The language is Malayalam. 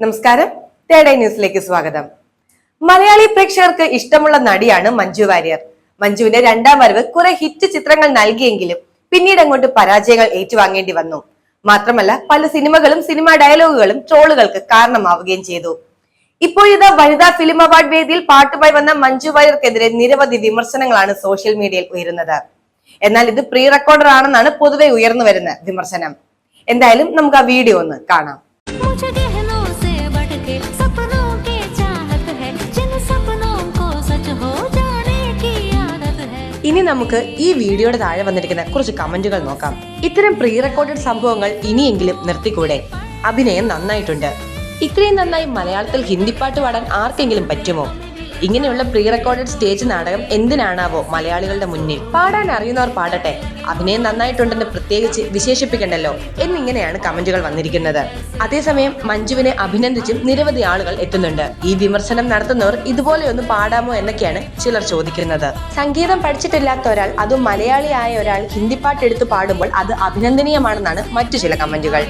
നമസ്കാരം. തേടൈ ന്യൂസിലേക്ക് സ്വാഗതം. മലയാളി പ്രേക്ഷകർക്ക് ഇഷ്ടമുള്ള നടിയാണ് മഞ്ജു വാര്യർ. മഞ്ജുവിന്റെ രണ്ടാം വരവ് കുറെ ഹിറ്റ് ചിത്രങ്ങൾ നൽകിയെങ്കിലും പിന്നീട് അങ്ങോട്ട് പരാജയങ്ങൾ ഏറ്റുവാങ്ങേണ്ടി വന്നു. മാത്രമല്ല പല സിനിമകളും സിനിമാ ഡയലോഗുകളും ട്രോളുകൾക്ക് കാരണമാവുകയും ചെയ്തു. ഇപ്പോഴിതാ വനിതാ ഫിലിം അവാർഡ് വേദിയിൽ പാട്ടുമായി വന്ന മഞ്ജു വാര്യർക്കെതിരെ നിരവധി വിമർശനങ്ങളാണ് സോഷ്യൽ മീഡിയയിൽ ഉയരുന്നത്. എന്നാൽ ഇത് പ്രീ റെക്കോർഡർ ആണെന്നാണ് പൊതുവെ ഉയർന്നു വരുന്ന വിമർശനം. എന്തായാലും നമുക്ക് ആ വീഡിയോ ഒന്ന് കാണാം. ഇനി നമുക്ക് ഈ വീഡിയോയുടെ താഴെ വന്നിരിക്കുന്ന കുറച്ച് കമന്റുകൾ നോക്കാം. ഇത്തരം പ്രീ റെക്കോർഡഡ് സംഭവങ്ങൾ ഇനിയെങ്കിലും നിർത്തിക്കൂടെ? അഭിനയം നന്നായിട്ടുണ്ട്. ഇത്രയും നന്നായി മലയാളത്തിൽ ഹിന്ദി പാട്ട് പാടാൻ ആർക്കെങ്കിലും പറ്റുമോ? ഇങ്ങനെയുള്ള പ്രീ റെക്കോർഡഡ് സ്റ്റേജ് നാടകം എന്തിനാണാവോ മലയാളികളുടെ മുന്നിൽ? പാടാൻ അറിയുന്നവർ പാടട്ടെ. അഭിനയം നന്നായിട്ടുണ്ടെന്ന് പ്രത്യേകിച്ച് വിശേഷിപ്പിക്കണ്ടല്ലോ എന്നിങ്ങനെയാണ് കമന്റുകൾ വന്നിരിക്കുന്നത്. അതേസമയം മഞ്ജുവിനെ അഭിനന്ദിച്ചും നിരവധി ആളുകൾ എത്തുന്നുണ്ട്. ഈ വിമർശനം നടത്തുന്നവർ ഇതുപോലെയൊന്ന് പാടാമോ എന്നൊക്കെയാണ് ചിലർ ചോദിക്കുന്നത്. സംഗീതം പഠിച്ചിട്ടില്ലാത്ത ഒരാൾ അതും മലയാളിയായ ഒരാൾ ഹിന്ദി പാട്ട് എടുത്ത് പാടുമ്പോൾ അത് അഭിനന്ദനീയമാണെന്നാണ് മറ്റു ചില കമന്റുകൾ.